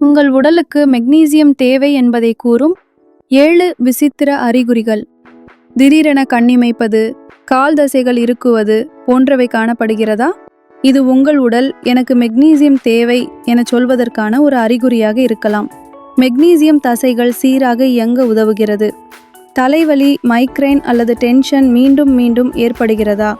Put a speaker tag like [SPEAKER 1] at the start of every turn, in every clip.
[SPEAKER 1] உங்கள் உடலுக்கு மெக்னீசியம் தேவை என்பதை கூறும் ஏழு விசித்திர அறிகுறிகள். திடீரென கண்ணிமைப்பது கால் தசைகள் இருக்குவது போன்றவை காணப்படுகிறதா? இது உங்கள் உடல் எனக்கு மெக்னீசியம் தேவை என சொல்வதற்கான ஒரு அறிகுறியாக இருக்கலாம். மெக்னீசியம் தசைகள் சீராக இயங்க உதவுகிறது. தலைவலி மைக்ரைன் அல்லது டென்ஷன் மீண்டும் மீண்டும் ஏற்படுகிறதா?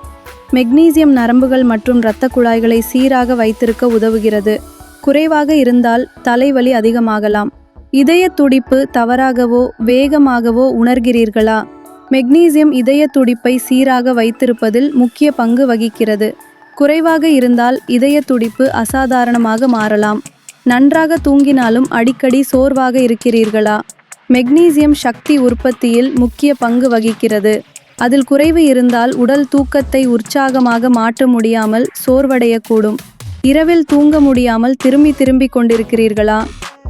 [SPEAKER 1] மெக்னீசியம் நரம்புகள் மற்றும் இரத்த குழாய்களை சீராக வைத்திருக்க உதவுகிறது. குறைவாக இருந்தால் தலைவலி அதிகமாகலாம். இதய துடிப்பு தவறாகவோ வேகமாகவோ உணர்கிறீர்களா? மெக்னீசியம் இதய துடிப்பை சீராக வைத்திருப்பதில் முக்கிய பங்கு வகிக்கிறது. குறைவாக இருந்தால் இதய துடிப்பு அசாதாரணமாக மாறலாம். நன்றாக தூங்கினாலும் அடிக்கடி சோர்வாக இருக்கிறீர்களா? மெக்னீசியம் சக்தி உற்பத்தியில் முக்கிய பங்கு வகிக்கிறது. அதில் குறைவு இருந்தால் உடல் தூக்கத்தை உற்சாகமாக மாற்ற முடியாமல் சோர்வடையக்கூடும். இரவில் தூங்க முடியாமல் திரும்பி திரும்பி கொண்டிருக்கிறீர்களா?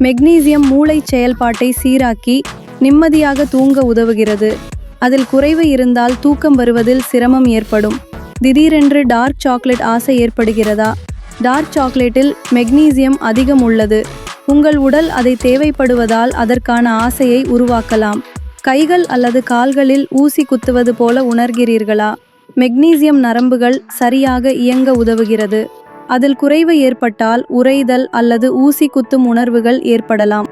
[SPEAKER 1] மெக்னீசியம் மூளை செயல்பாட்டை சீராக்கி நிம்மதியாக தூங்க உதவுகிறது. அதில் குறைவு இருந்தால் தூக்கம் வருவதில் சிரமம் ஏற்படும். திடீரென்று டார்க் சாக்லேட் ஆசை ஏற்படுகிறதா? டார்க் சாக்லேட்டில் மெக்னீசியம் அதிகம் உள்ளது. உங்கள் உடல் அதை தேவைப்படுவதால் அதற்கான ஆசையை உருவாக்கலாம். கைகள் அல்லது கால்களில் ஊசி குத்துவது போல உணர்கிறீர்களா? மெக்னீசியம் நரம்புகள் சரியாக இயங்க உதவுகிறது. அதில் குறைவு ஏற்பட்டால் உறைதல் அல்லது ஊசி குத்தும் உணர்வுகள் ஏற்படலாம்.